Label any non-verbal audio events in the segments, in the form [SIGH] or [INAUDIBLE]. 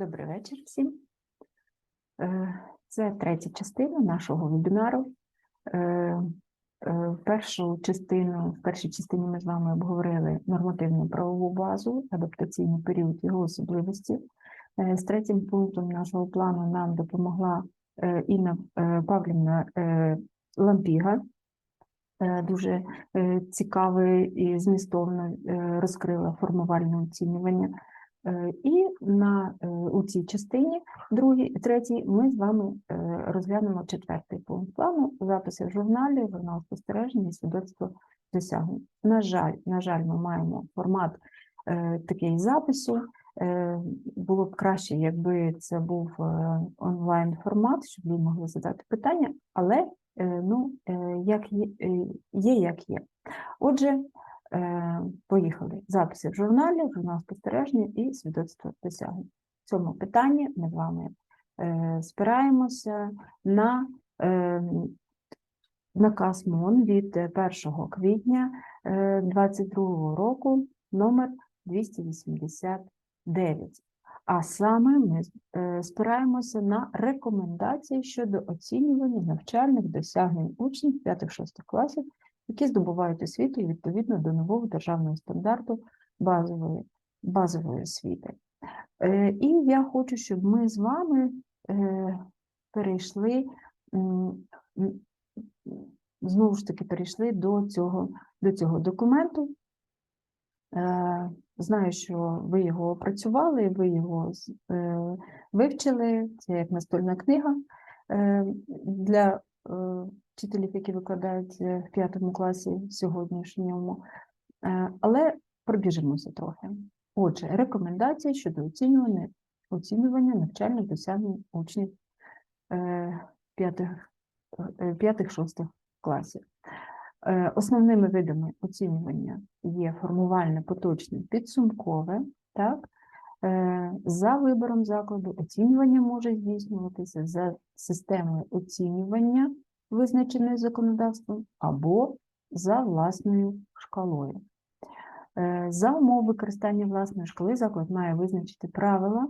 Добрий вечір всім. Е, Це третя частина нашого вебінару. Е, е, В першу частину, в першій частині ми з вами обговорили нормативну правову базу, адаптаційний період, його особливості. З третім пунктом нашого плану нам допомогла Інна Павлівна Лампіга. Дуже цікаве і змістовно розкрила формувальне оцінювання. Е, І на, е, у цій частині, другій, третій, ми з вами е, розглянемо четвертий пункт плану записи в журналі, журнал спостереження і свідоцтво досягнень. На жаль, на жаль, ми маємо формат такий запису. Було б краще, якби це був онлайн формат, щоб ви могли задати питання, але ну, як є, є, як є. Отже, Поїхали. Записи в журналі, журнал спостереження і свідоцтво досягнень. В цьому питанні ми з вами е, спираємося на е, наказ МОН від 1 квітня 2022 року номер 289. А саме ми е, спираємося на рекомендації щодо оцінювання навчальних досягнень учнів 5-6 класів які здобувають освіту відповідно до нового державного стандарту базової, базової освіти. Е, І я хочу, щоб ми з вами е, перейшли, знову ж таки, перейшли до цього, до цього документу. Е, Знаю, що ви його опрацювали, ви його вивчили, це як настольна книга для вчителів, які викладають е, в п'ятому класі сьогоднішньому, Е, але пробіжимося трохи. Отже, рекомендації щодо оцінювання, оцінювання навчальних досягнень учнів е, п'ятих, е, п'ятих-шостих класів. Основними видами оцінювання є формувальне, поточне, підсумкове. Так? За вибором закладу оцінювання може здійснюватися за системою оцінювання, визначеною законодавством, або за власною шкалою. Е, За умов використання власної шкали заклад має визначити правила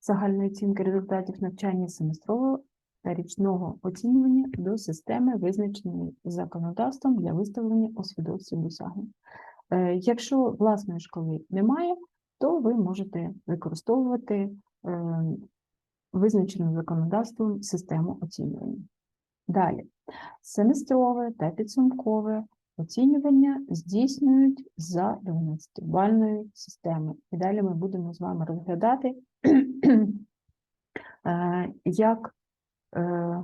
загальної оцінки результатів навчання семестрового та річного оцінювання до системи, визначеної законодавством для виставлення у свідоцтві досягнень. Е, Якщо власної шкали немає, то ви можете використовувати е, визначену законодавством систему оцінювання. Далі, семестрове та підсумкове оцінювання здійснюють за 12-бальною системою. І далі ми будемо з вами розглядати, [CLEARS THROAT] е, як, е,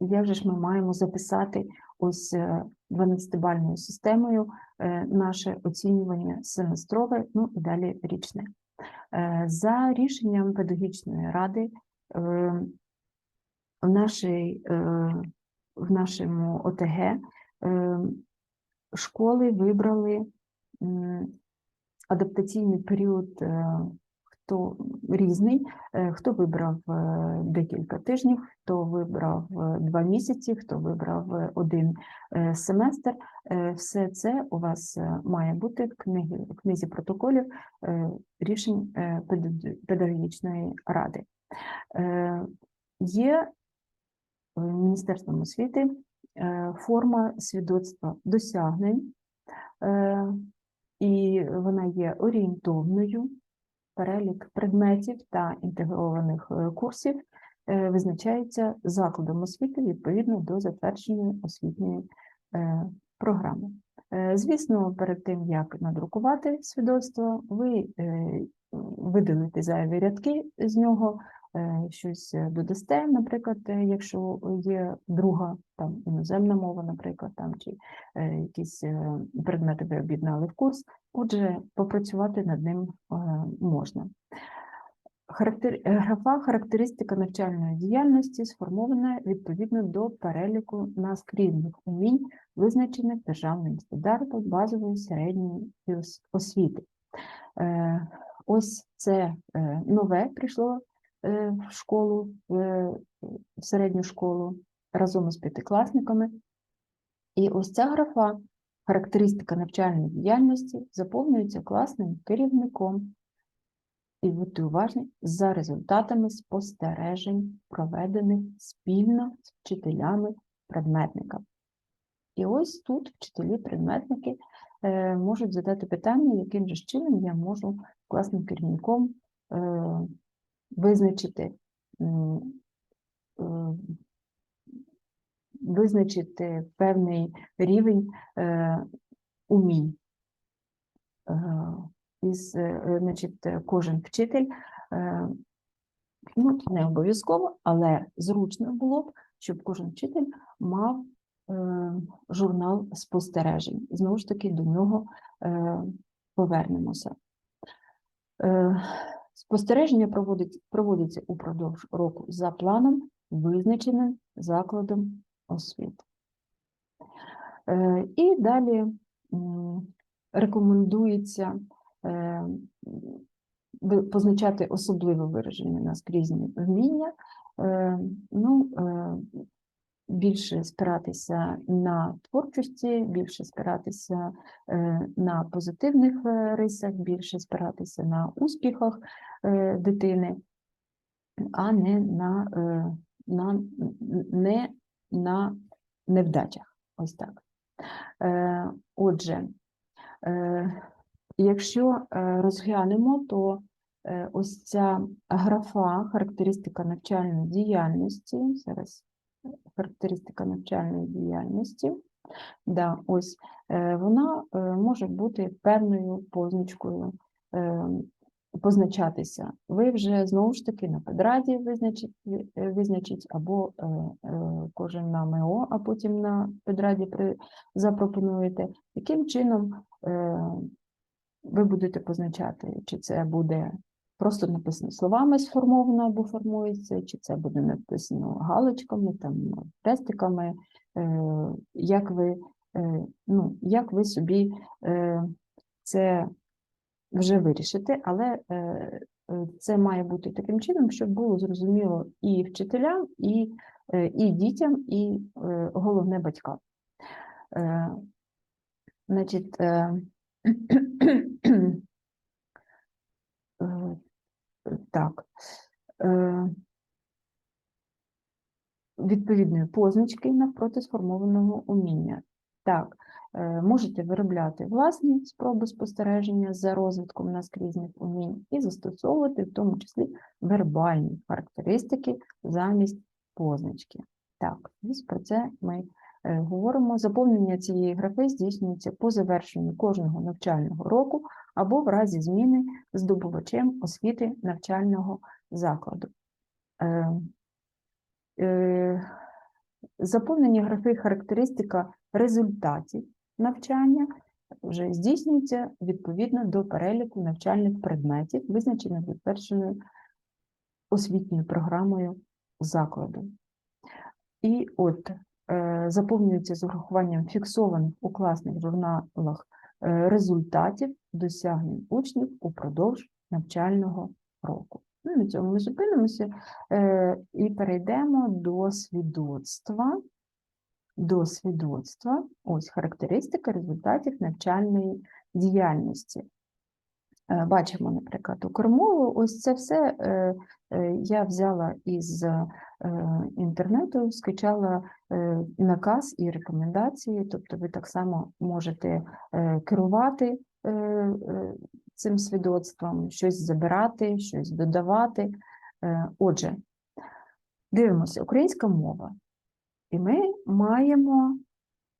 як же ж ми маємо записати ось е, 12-бальною системою е, наше оцінювання семестрове, ну і далі річне. Е, За рішенням педагогічної ради е, в, нашій, е, в нашому ОТГ школи вибрали адаптаційний період, хто різний, е, хто вибрав е, декілька тижнів, хто вибрав е, два місяці, хто вибрав один семестр. Все це у вас має бути в книгі, в книзі протоколів рішень педагогічної ради. Є Міністерством освіти форма свідоцтва досягнень, і вона є орієнтовною. Перелік предметів та інтегрованих е, курсів е, визначається закладом освіти відповідно до затвердженої освітньої е, програми. Звісно, перед тим, як надрукувати свідоцтво, ви видалите зайві рядки з нього, щось е, додасте, наприклад, е, якщо є друга там іноземна мова, наприклад, там чи е, якісь е, предмети ви об'єднали в курс. Отже, попрацювати над ним е, можна. Характер... е, Графа характеристика навчальної діяльності сформована відповідно до переліку наскрізних умінь, визначених державним стандартом базової середньої освіти. Е, Ось це е, нове прийшло е, в школу, в е, середню школу разом із п'ятикласниками. І ось ця графа характеристика навчальної діяльності заповнюється класним керівником і будьте уважні за результатами спостережень, проведених спільно з вчителями предметника. І ось тут вчителі-предметники е, можуть задати питання, яким же чином я можу класним керівником е, визначити, е, визначити певний рівень е, умінь. Е, із, значить, кожен вчитель, ну, не обов'язково, але зручно було б, щоб кожен вчитель мав журнал спостережень. Знову ж таки, до нього повернемося. Спостереження проводить, проводяться упродовж року за планом, визначеним закладом освіти. Е, І далі рекомендується е, позначати особливо виражені наскрізні вміння, е, ну, більше спиратися на творчості, більше спиратися е, на позитивних е, рисах, більше спиратися на успіхах е, дитини, а не на, на, не на невдачах. Ось так. Отже, якщо розглянемо, то ось ця графа характеристика навчальної діяльності, зараз характеристика навчальної діяльності, да, ось е, вона е, може бути певною позначкою е, позначатися. Ви вже знову ж таки на педраді визначить, визначить або кожен на МЕО, а потім на педраді при, запропонуєте, яким чином ви будете позначати, чи це буде просто написано словами сформовано або формується, чи це буде написано галочками, там, хрестиками, е, як ви, е, ну, як ви собі е, це вже вирішите, але це має бути таким чином, щоб було зрозуміло і вчителям, і, і дітям, і головне батькам. Значить, [CLEARS THROAT] так. Е, Відповідної позначки навпроти сформованого уміння. Так, е, можете виробляти власні спроби спостереження за розвитком наскрізних умінь і застосовувати в тому числі вербальні характеристики замість позначки. Так, ось про це ми е, говоримо. Заповнення цієї графи здійснюється по завершенню кожного навчального року або в разі зміни здобувачем освіти навчального закладу. Е, е, Заповнення графи характеристика результатів навчання вже здійснюється відповідно до переліку навчальних предметів, визначених затвердженою освітньою програмою закладу. І от е, заповнюється з урахуванням фіксованих у класних журналах результатів досягнень учнів упродовж навчального року. Ну, на цьому ми зупинимося е, і перейдемо до свідоцтва. До свідоцтва, ось характеристика результатів навчальної діяльності. Е, Бачимо, наприклад, укрмову. Ось це все е, е, я взяла із інтернету, скачала наказ і рекомендації, тобто ви так само можете керувати цим свідоцтвом, щось забирати, щось додавати. Отже, дивимося, українська мова. І ми маємо,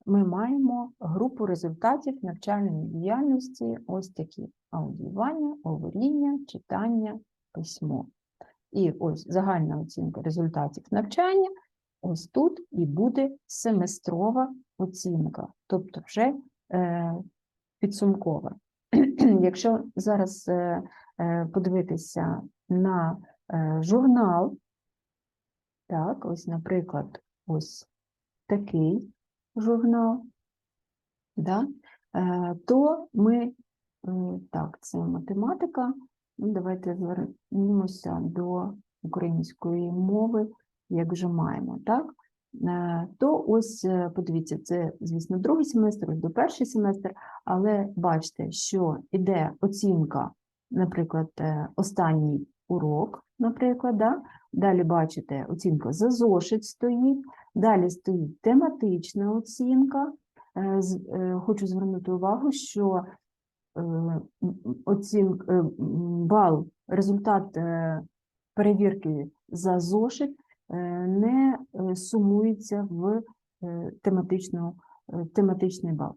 ми маємо групу результатів навчальної діяльності ось такі: аудіювання, говоріння, читання, письмо. І ось загальна оцінка результатів навчання, ось тут і буде семестрова оцінка, тобто вже е, підсумкова. [CLEARS THROAT] Якщо зараз е, е, подивитися на е, журнал, так, ось, наприклад, ось такий журнал, да, е, то ми, так, це математика, ну, давайте звернемося до української мови, як вже маємо, так? Е, То ось, е, подивіться, це, звісно, другий семестр, ось до перший семестр, але бачите, що іде оцінка наприклад, е, останній урок, наприклад, да? далі бачите, оцінка за зошит стоїть, далі стоїть тематична оцінка. Хочу звернути увагу, що е, оцін, е, бал, результат е, перевірки за зошит е, не е, сумується в е, тематичну, е, тематичний бал.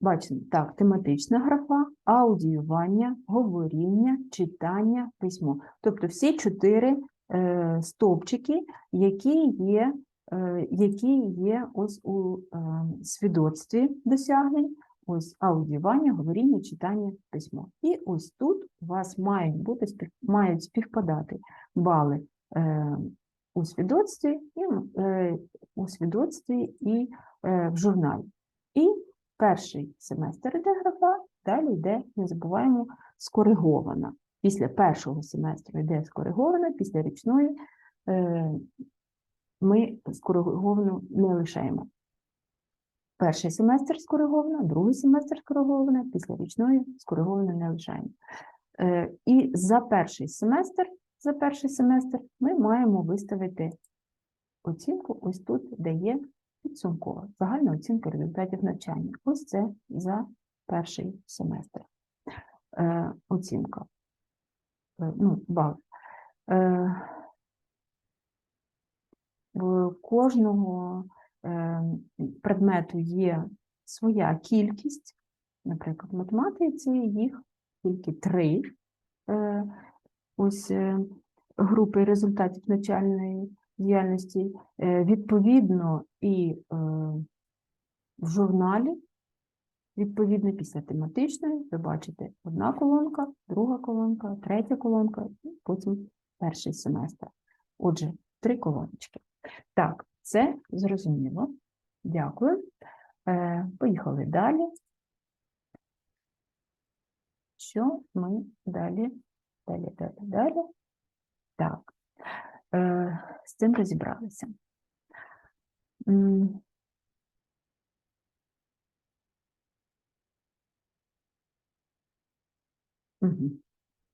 Бачимо, так, тематична графа, аудіювання, говоріння, читання, письмо. Тобто всі чотири е, стовпчики, які є, е, які є ось у е, свідоцтві досягнень, ось аудіювання, говоріння, читання, письмо. І ось тут у вас мають бути мають співпадати бали е, у свідоцтві і е, у свідоцтві і е, в журналі. І перший семестр йде графа, далі йде, не забуваємо, скоригована. Після першого семестру йде скоригована, після річної е, ми скориговану не лишаємо. Перший семестр скоригована, другий семестр скоригована, після річної скоригована не лишаємо. Е, І за перший семестр, за перший семестр ми маємо виставити оцінку ось тут, де є підсумкова, загальна оцінка результатів навчання. Ось це за перший семестр. Е, оцінка. Е, ну, бал. Кожного предмету є своя кількість. Наприклад, в математиці їх тільки три. Е, ось е, групи результатів навчальної діяльності. Е, Відповідно, і е, в журналі, відповідно, після тематичної, ви бачите одна колонка, друга колонка, третя колонка, і потім перший семестр. Отже, три колоночки. Так, це зрозуміло. Дякую. Е, Поїхали далі. Що ми далі? Далі, далі, далі. Так, е, з цим розібралися. М.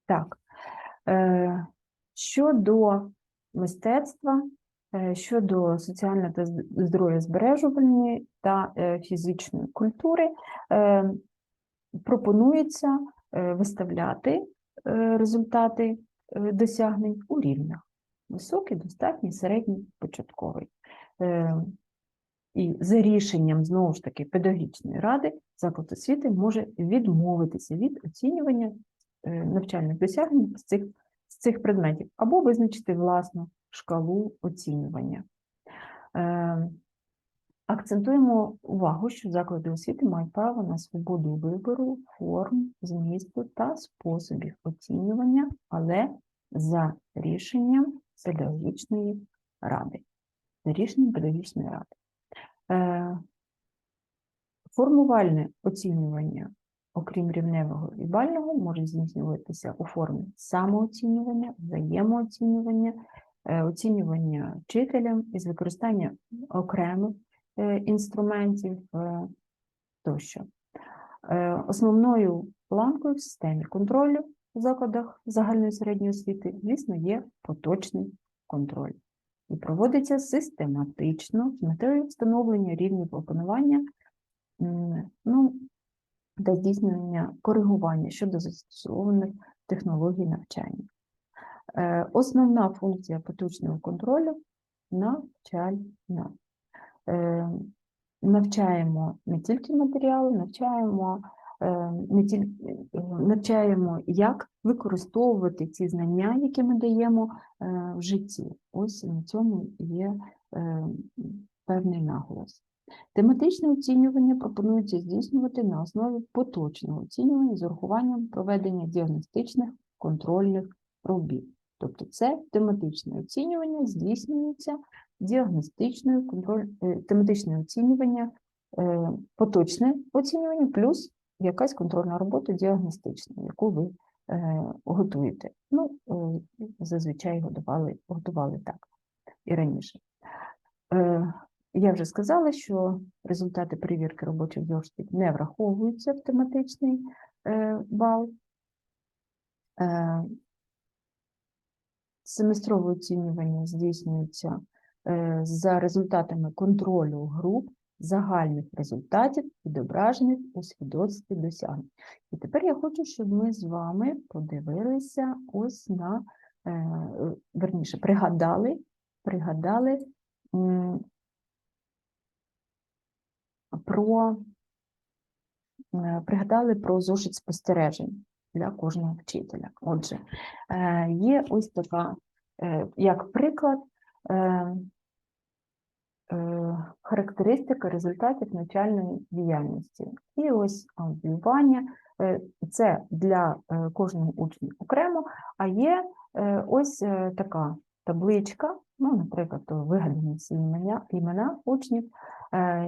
Так. Е, Щодо мистецтва, щодо соціально та з- здоров'язбережувальної та е, фізичної культури, е, пропонується е, виставляти е, результати е, досягнень у рівнях. Високий, достатній, середній, початковий. Е, І за рішенням, знову ж таки, педагогічної ради заклад освіти може відмовитися від оцінювання е, навчальних досягнень з цих, з цих предметів або визначити власну шкалу оцінювання. Е, Акцентуємо увагу, що заклади освіти мають право на свободу вибору, форм, змісту та способів оцінювання, але за рішенням педагогічної ради. За рішенням педагогічної ради. Е, Формувальне оцінювання, окрім рівневого і бального, може здійснюватися у формі самооцінювання, взаємооцінювання, оцінювання вчителям із використання окремих е, інструментів е, тощо. Е, Основною ланкою в системі контролю в закладах загальної середньої освіти, звісно, є поточний контроль і проводиться систематично з метою встановлення рівнів опанування ну, та здійснення коригування щодо застосованих технологій навчання. Е, Основна функція поточного контролю навчальна. Е, Навчаємо не тільки матеріали, навчаємо, е, не тільки, навчаємо, як використовувати ці знання, які ми даємо в житті. Ось на цьому є певний наголос. Тематичне оцінювання пропонується здійснювати на основі поточного оцінювання з урахуванням проведення діагностичних контрольних робіт. Тобто це тематичне оцінювання здійснюється діагностичною контроль, е, тематичне оцінювання, е, поточне оцінювання плюс якась контрольна робота діагностична, яку ви е, готуєте. Ну, зазвичай готували, готували так і раніше. Я вже сказала, що результати перевірки робочих зошитів не враховуються в тематичний бал. Семестрове оцінювання здійснюється е, за результатами контролю груп загальних результатів, відображених у свідоцтві досягнень. І тепер я хочу, щоб ми з вами подивилися ось на, е, верніше, пригадали, пригадали про, е, пригадали про зошит спостережень для кожного вчителя. Отже, е, є ось така, е, як приклад, е, характеристика результатів навчальної діяльності. І ось аудіювання. Е, Це для кожного учня окремо, а є ось така табличка, ну, наприклад, вигадані всі імена, імена учнів,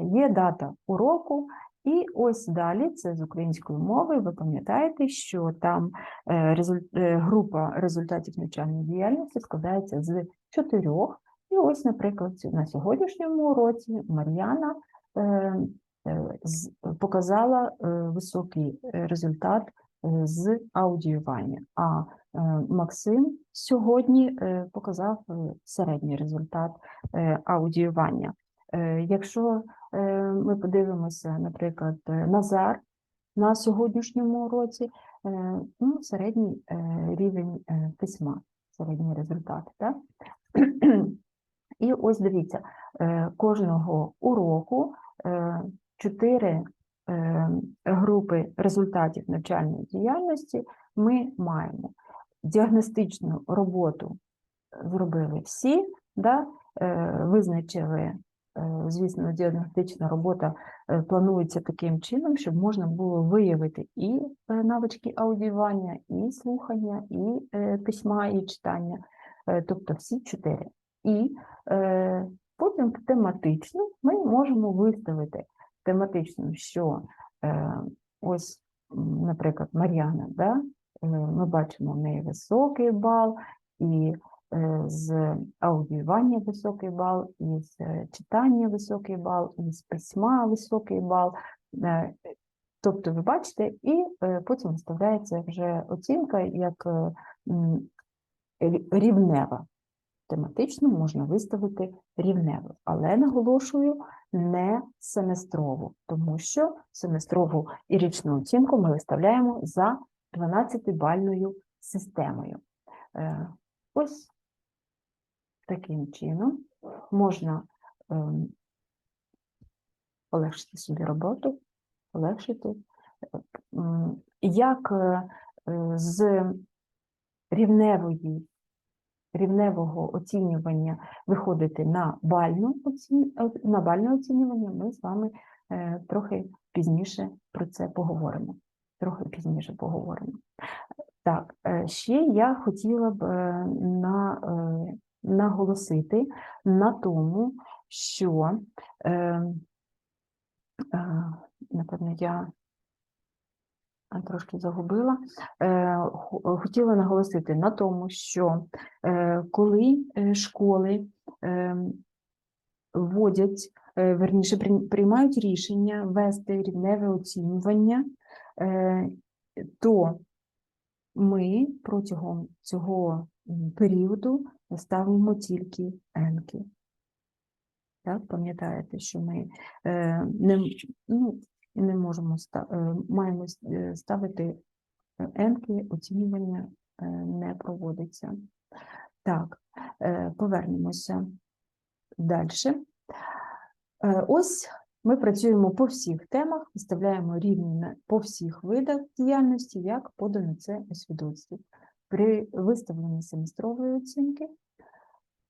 є дата уроку, і ось далі це з української мови. Ви пам'ятаєте, що там е, е, група результатів навчальної діяльності складається з чотирьох. І ось, наприклад, на сьогоднішньому уроці Мар'яна е, показала високий результат з аудіювання, а Максим сьогодні показав середній результат аудіювання. Е, Якщо е, ми подивимося, наприклад, е, Назар на сьогоднішньому уроці, ну, середній рівень письма, середній результат. Так? І ось дивіться, кожного уроку е, чотири е, групи результатів навчальної діяльності ми маємо. Діагностичну роботу зробили всі, да? визначили, звісно, діагностична робота е, планується таким чином, щоб можна було виявити і е, навички аудіювання, і слухання, і е, письма, і читання, Е, тобто всі чотири. І е, потім тематично ми можемо виставити тематично, що е, ось, наприклад, Мар'яна, да, е, ми бачимо в неї високий бал, і е, з аудіювання високий бал, і з е, читання високий бал, і з письма високий бал. Е, Тобто, ви бачите, і е, потім виставляється вже оцінка як е, рівнева. Тематично можна виставити рівневу, але наголошую не семестрову, тому що семестрову і річну оцінку ми виставляємо за 12-бальною системою. Е, Ось таким чином можна ем, полегшити собі роботу, полегшити. Е, Як е, е, з рівневої рівневого оцінювання виходити на бальну на бальне оцінювання, ми з вами е, трохи пізніше про це поговоримо. Трохи пізніше поговоримо. Так, ще я хотіла б на, наголосити на тому, що е, е, напевно я трошки загубила. Е, Хотіла наголосити на тому, що е, коли е, школи е, вводять, е, верніше, прийм- приймають рішення ввести рівневе оцінювання, е, то ми протягом цього періоду ставимо тільки енки. Так, пам'ятаєте, що ми е, не, ну, не можемо е, маємо е, ставити енки, оцінювання е, не проводиться. Так, е, повернемося далі. Ось ми працюємо по всіх темах, виставляємо рівні по всіх видах діяльності, як подано це у. При виставленні семестрової оцінки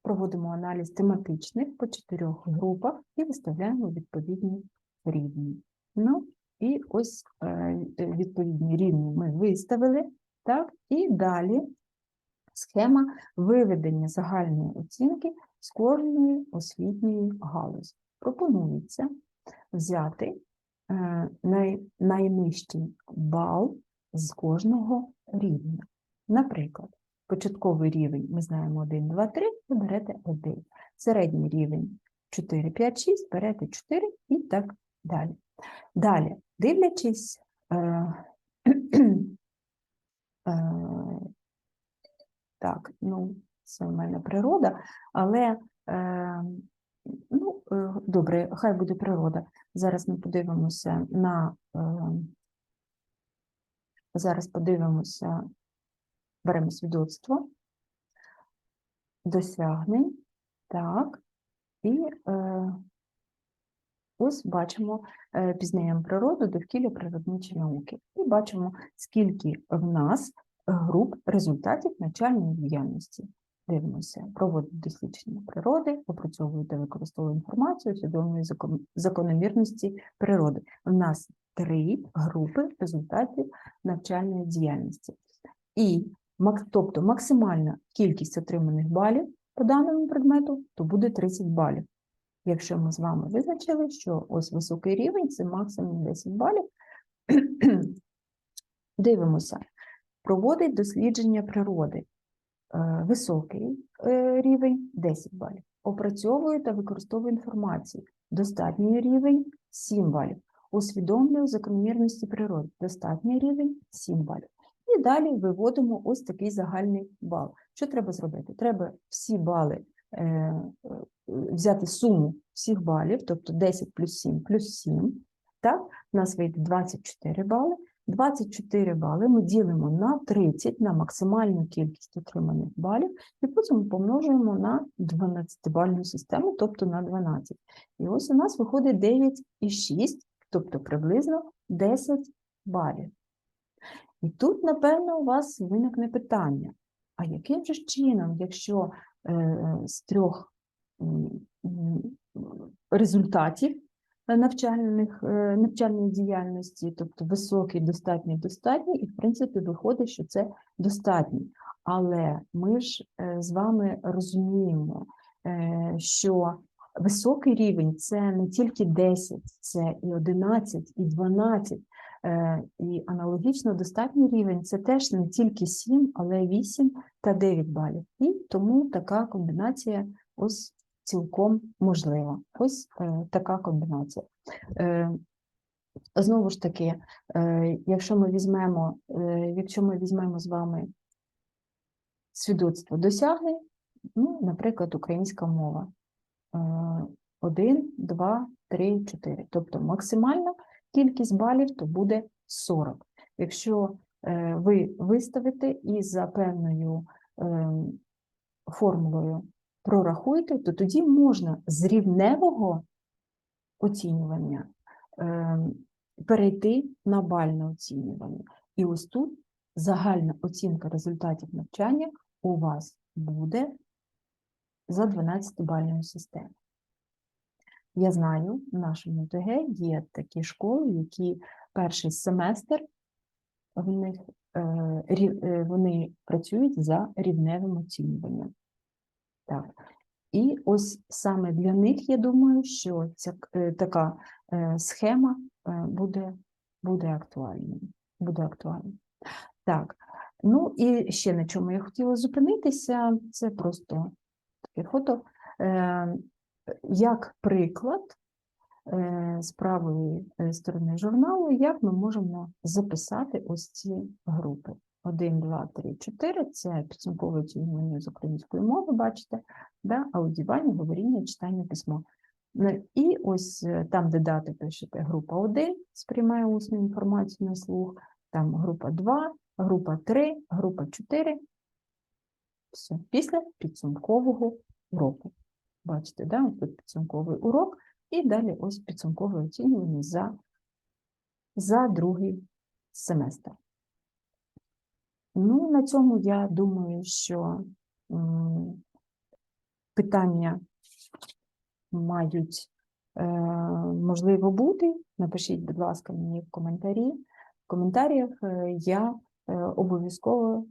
проводимо аналіз тематичних по чотирьох групах і виставляємо відповідні рівні. Ну, і ось е, відповідні рівні ми виставили, так, і далі схема виведення загальної оцінки з кожної освітньої галузі. Пропонується взяти е, най, найнижчий бал з кожного рівня. Наприклад, початковий рівень ми знаємо 1, 2, 3, ви берете 1. Середній рівень 4, 5, 6, берете 4 і так далі. Далі, дивлячись, е, [CLEARS THROAT] е, Так, ну, це в мене природа, але е, ну, добре, хай буде природа. Зараз ми подивимося на зараз подивимося, беремо свідоцтво, досягнень, так, і е, ось бачимо, е, пізнаємо природу, довкілля природничі науки. І бачимо, скільки в нас груп результатів навчальної діяльності. Дивимося, проводить дослідження природи, опрацьовує та використовує інформацію, усвідомлює закон- закономірності природи. У нас три групи результатів навчальної діяльності. І тобто максимальна кількість отриманих балів по даному предмету то буде 30 балів. Якщо ми з вами визначили, що ось високий рівень це максимум 10 балів, [CLEARS THROAT] дивимося, проводить дослідження природи. Е, Високий е, рівень 10 балів. Опрацьовує та використовує інформацію. Достатній рівень 7 балів. Усвідомлює закономірності природи. Достатній рівень 7 балів. І далі виводимо ось такий загальний бал. Що треба зробити? Треба всі бали е, е, взяти суму всіх балів, тобто 10 плюс 7 плюс 7. Так, у нас вийде 24 бали. 24 бали ми ділимо на 30 на максимальну кількість отриманих балів, і потім помножуємо на 12-бальну систему, тобто на 12. І ось у нас виходить 9,6, тобто приблизно 10 балів. І тут, напевно, у вас виникне питання: а яким же чином, якщо е, з трьох результатів навчальних, е, навчальної діяльності, тобто високий, достатній, достатній, і в принципі виходить, що це достатній. Але ми ж е, з вами розуміємо, що високий рівень це не тільки 10, це і 11, і 12. Е, І аналогічно достатній рівень це теж не тільки 7, але 8 та 9 балів. І тому така комбінація ось цілком можлива. Ось е, така комбінація. Е, Знову ж таки, якщо ми візьмемо, якщо ми візьмемо з вами свідоцтво досягнень, ну, наприклад, українська мова. 1, 2, 3, 4. Тобто максимальна кількість балів то буде 40. Якщо е, ви виставите і за певною е, формулою прорахуєте, то тоді можна з рівневого оцінювання е, перейти на бальне оцінювання. І ось тут загальна оцінка результатів навчання у вас буде за 12-бальною системою. Я знаю, в нашому ТГ є такі школи, які перший семестр в них е, е, вони працюють за рівневим оцінюванням. Так. І ось саме для них, я думаю, що ця е, така схема буде, буде актуальною. Буде актуальною. Так, ну і ще на чому я хотіла зупинитися, це просто таке фото. Як приклад е, з правої е, сторони журналу, як ми можемо записати ось ці групи. 1, 2, 3, 4 – це підсумкове оцінювання з української мови, бачите, да? аудіювання, говоріння, читання, письмо. Ну, І ось е, там, де дати пишете група 1, сприймає усну інформацію на слух, там група 2, група 3, група 4. Все, після підсумкового уроку. Бачите, да? тут підсумковий урок, і далі ось підсумкове оцінювання за, за другий семестр. Ну, на цьому я думаю, що питання мають е, можливо бути. Напишіть, будь ласка, мені в коментарі. В коментарях е, я е, обов'язково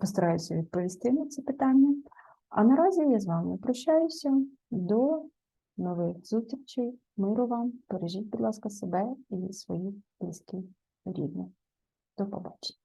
постараюся відповісти на ці питання. А наразі я з вами прощаюся. До нових зустрічей. Миру вам. Бережіть, будь ласка, себе і своїх близьких рідних. До побачення.